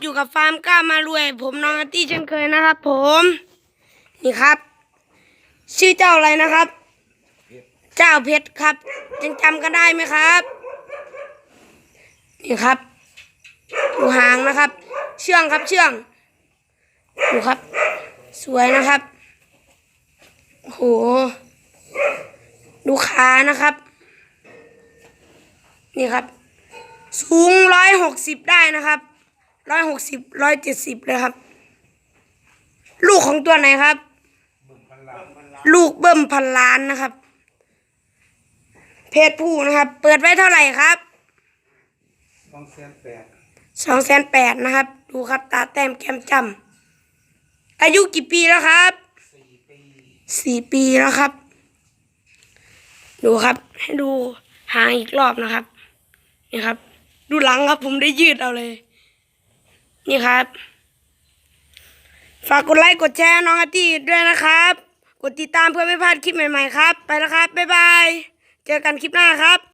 อยู่กับฟาร์มกล้ามารวย ผมน้องอาร์ตี้เช่นเคยนะครับ ผม นี่ครับ ชื่อเจ้าอะไรนะครับ เจ้าเพชรครับยังจำกันได้ไหมครับ นี่ครับดูหางนะครับ เชื่องครับเชื่องดูครับ สวยนะครับโหดูขานะครับ นี่ครับ สูงร้อยหกสิบได้นะครับ ร้อยหกสิบร้อยเจ็ดสิบเลยครับ ลูกของตัวไหนครับ ลูกเบิ่มพันล้านนะครับ เพศผู้นะครับ เปิดไว้เท่าไหร่ครับสองแสนแปดสองแสนแปดนะครับ ดูครับตาแต้มแก้มจำอายุกี่ปีแล้วครับสี่ปีสี่ปีแล้วครับ ดูครับ ให้ดูหางอีกรอบนะครับ นี่ครับ ดูหลังครับผมได้ยืดเอาเลย นี่ครับ ฝากกดไลค์กดแชร์น้องอาตี้ด้วยนะครับ กดติดตามเพื่อไม่พลาดคลิปใหม่ๆครับ ไปแล้วครับ บ๊ายบาย เจอกันคลิปหน้าครับ